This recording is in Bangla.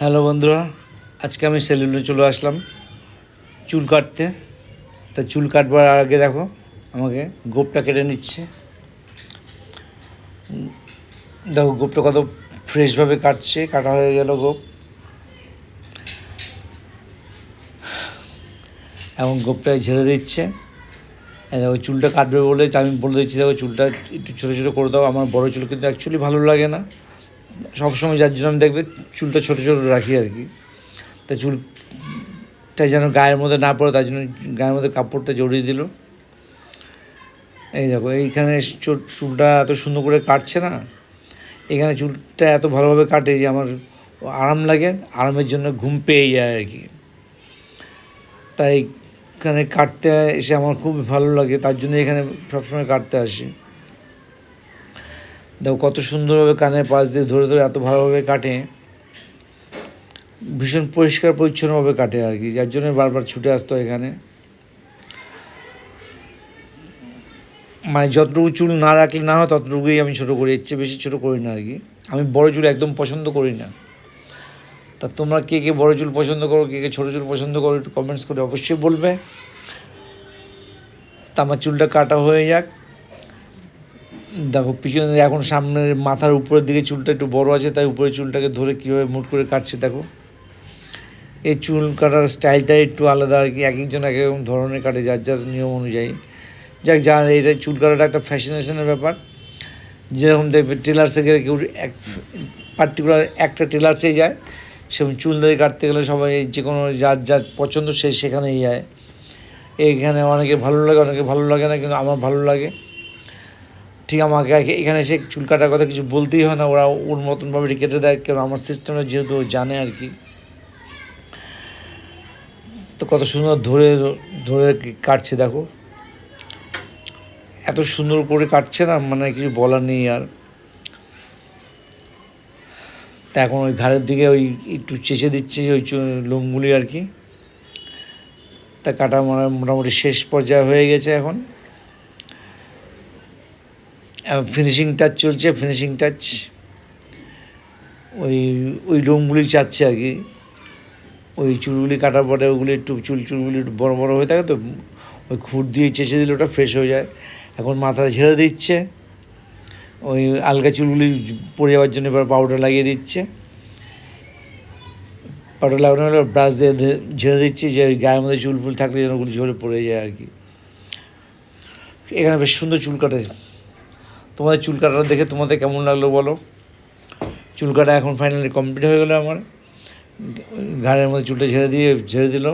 হ্যালো বন্ধুরা, আজকে আমি সেলুনে চলে আসলাম। চুল কাটতে। তা চুল কাটবার আগে দেখো, আমাকে গোপটা কেটে নিচ্ছে। দেখো, গোপটা কত ফ্রেশভাবে কাটছে, কাটা হয়ে গেল গোপ। এখন গোপটায় ঝেড়ে দিচ্ছে। দেখো, চুলটা কাটবে বলে আমি বলে দিচ্ছি, দেখো, চুলটা একটু ছোটো ছোটো করে দাও। আমার বড় চুল কিন্তু অ্যাকচুয়ালি ভালো লাগে না। সবসময় যার জন্য আমি দেখবে চুলটা ছোটো ছোটো রাখি আর কি। তা চুলটা যেন গায়ের মধ্যে না পড়ে, তার জন্য গায়ের মধ্যে কাপড়টা জড়িয়ে দিল। এই দেখো, এইখানে চুলটা এত সুন্দর করে কাটছে না। এখানে চুলটা এত ভালোভাবে কাটে যে আমার আরাম লাগে, আরামের জন্য ঘুম পেয়ে যায় আর কি। তাই এখানে কাটতে এসে আমার খুব ভালো লাগে, তার জন্য এখানে সবসময় কাটতে আসি। দেখো কত সুন্দরভাবে কানের পাশ দিয়ে ধরে ধরে এত ভালোভাবে কাটে। ভীষণ পরিষ্কার, পরিচ্ছন্নভাবে কাটে আর কি, যার জন্য বারবার ছুটে আসতো এখানে। মানে যতটুকু চুল না রাখলে না হয়, ততটুকুই আমি ছোটো করি, এর চেয়ে বেশি ছোটো করি না আর কি। আমি বড় চুল একদম পছন্দ করি না। তা তোমরা কে কে বড় চুল পছন্দ করো, কে কে ছোটো চুল পছন্দ করো, একটু কমেন্টস করে অবশ্যই বলবে। তা আমার চুলটা কাটা হয়ে যাক। দেখো, পিছনে এখন সামনের মাথার উপরের দিকে চুলটা একটু বড় আছে, তাই উপরের চুলটাকে ধরে কীভাবে মুট করে কাটছে দেখো। এই চুল কাটার স্টাইলটা একটু আলাদা আর কি এক একজন এক এক ধরনের কাটে, যার যার নিয়ম অনুযায়ী। যাক, যার এটা চুল কাটাটা একটা ফ্যাশনেশনের ব্যাপার। যেরকম দেখবে টেলার্সে গেলে কেউ এক পার্টিকুলার একটা টেলার্সেই যায়, সেরকম চুল ধরে কাটতে গেলে সবাই যে কোনো যার যার পছন্দ সে সেখানেই যায়। এইখানে অনেকে ভালো লাগে, অনেকে ভালো লাগে না, কিন্তু আমার ভালো লাগে। ঠিক আমাকে এখানে এসে চুল কাটার কথা কিছু বলতেই হয় না। ওরা ওর মতনভাবে কেটে দেয় কারণ আমার সিস্টেমটা যেহেতু জানে আর কি। তো কত সুন্দর ধরে ধরে কাটছে দেখো। এত সুন্দর করে কাটছে না মানে কিছু বলার নেই আর। তা এখন ওই ঘাড়ের দিকে ওই একটু চেঁচে দিচ্ছে ওই লোমগুলি আর কি। তা কাটা মানে মোটামুটি শেষ পর্যায়ে হয়ে গেছে এখন। ফিনিশিং টাচ চলছে ফিনিশিং টাচ ওই ওই লোমগুলি চাচ্ছে আর কি। ওই চুলগুলি কাটার পরে ওগুলি একটু চুল, চুলগুলি একটু বড়ো বড়ো হয়ে থাকে তো, ওই খুঁট দিয়ে চেঁচে দিলে ওটা ফ্রেশ হয়ে যায়। এখন মাথাটা ঝেড়ে দিচ্ছে। ওই আলগা চুলগুলি পড়ে যাওয়ার জন্য এবার পাউডার লাগিয়ে দিচ্ছে। পাউডার লাগানো হলে ব্রাশ দিয়ে ঝেড়ে দিচ্ছে যে ওই গায়ের মধ্যে চুল ফুল থাকলে যেন ওগুলি ঝরে পড়ে যায় আর কি। এখানে বেশ সুন্দর চুল কাটে। তোমাদের চুল কাটাটা দেখে তোমাদের কেমন লাগল বলো? চুল কাটা এখন ফাইনালি কমপ্লিট হয়ে গেলো আমার। ঘাড়ের মধ্যে চুলটা ছেড়ে দিয়ে, ছেড়ে দিল।